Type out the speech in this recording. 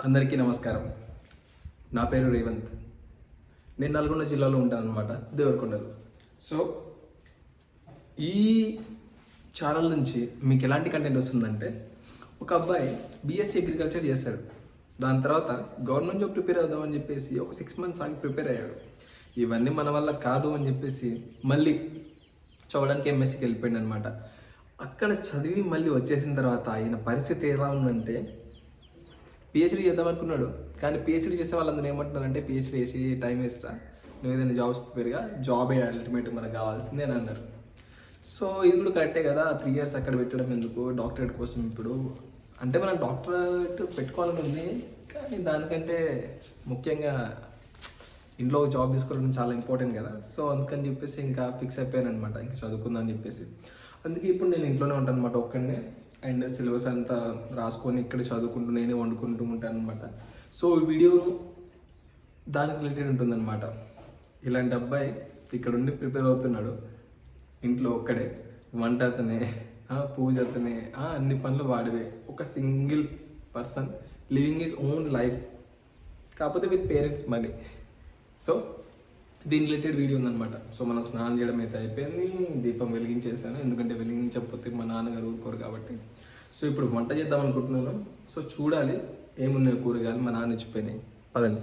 అందరికీ నమస్కారం. నా పేరు రేవంత్. నేను నల్గొండ జిల్లాలో ఉంటాను అనమాట దేవరకొండలో. సో ఈ ఛానల్ నుంచి మీకు ఎలాంటి కంటెంట్ వస్తుందంటే ఒక అబ్బాయి బీఎస్సీ అగ్రికల్చర్ చేశాడు దాని తర్వాత గవర్నమెంట్ జాబ్ ప్రిపేర్ అవుదామని చెప్పేసి ఒక సిక్స్ మంత్స్ ఆగి ప్రిపేర్ అయ్యాడు. ఇవన్నీ మన వల్ల కాదు అని చెప్పేసి మళ్ళీ చదవడానికి ఎంఎస్సీకి వెళ్ళిపోయింది అనమాట అక్కడ చదివి మళ్ళీ వచ్చేసిన తర్వాత ఆయన పరిస్థితి ఎలా ఉందంటే పిహెచ్డీ చేద్దాం అనుకున్నాడు. కానీ పిహెచ్డీ చేసే వాళ్ళందరూ ఏమంటున్నారంటే పిహెచ్డీ చేసి టైం వేస్తా నువ్వు ఏదైనా జాబ్స్ ప్రిపేర్గా జాబ్ అల్టిమేట్ మనకు కావాల్సిందే అని అన్నారు. సో ఇది కూడా కరెక్టే కదా. త్రీ ఇయర్స్ అక్కడ పెట్టడం ఎందుకు? డాక్టరేట్ కోసం ఇప్పుడు. అంటే మనం డాక్టరేట్ పెట్టుకోవాలని ఉంది. కానీ దానికంటే ముఖ్యంగా ఇంట్లో ఒక జాబ్ తీసుకోవడం చాలా ఇంపార్టెంట్ కదా. సో అందుకని చెప్పేసి ఇంకా ఫిక్స్ అయిపోయాను అనమాట ఇంకా చదువుకుందాం అని చెప్పేసి. అందుకే ఇప్పుడు నేను ఇంట్లోనే ఉంటాను అనమాట ఒక్కడనే. అండ్ సిలబస్ అంతా రాసుకొని ఇక్కడ చదువుకుంటూ నేనే వండుకుంటూ ఉంటాను అనమాట సో ఈ వీడియో దానికి రిలేటెడ్ ఉంటుందన్నమాట. ఇలాంటి అబ్బాయి ఇక్కడ ఉండి ప్రిపేర్ అవుతున్నాడు. ఇంట్లో ఒక్కడే. వంట అతనే పూజ అతనే అన్ని పనులు వాడివే. ఒక single person living is own life. కాకపోతే విత్ పేరెంట్స్ మనీ. సో దీని రిలేటెడ్ వీడియో ఉందన్నమాట. సో మనం స్నానం చేయడం అయితే అయిపోయింది. దీపం వెలిగించేసాను ఎందుకంటే వెలిగించకపోతే మా నాన్నగారు ఊరుకోరు కాబట్టి. సో ఇప్పుడు వంట చేద్దాం అనుకుంటున్నాను. సో చూడాలి. ఏమున్నాయి కూరగాయలు మా నాన్న ఇచ్చిపోయినాయి పదండి.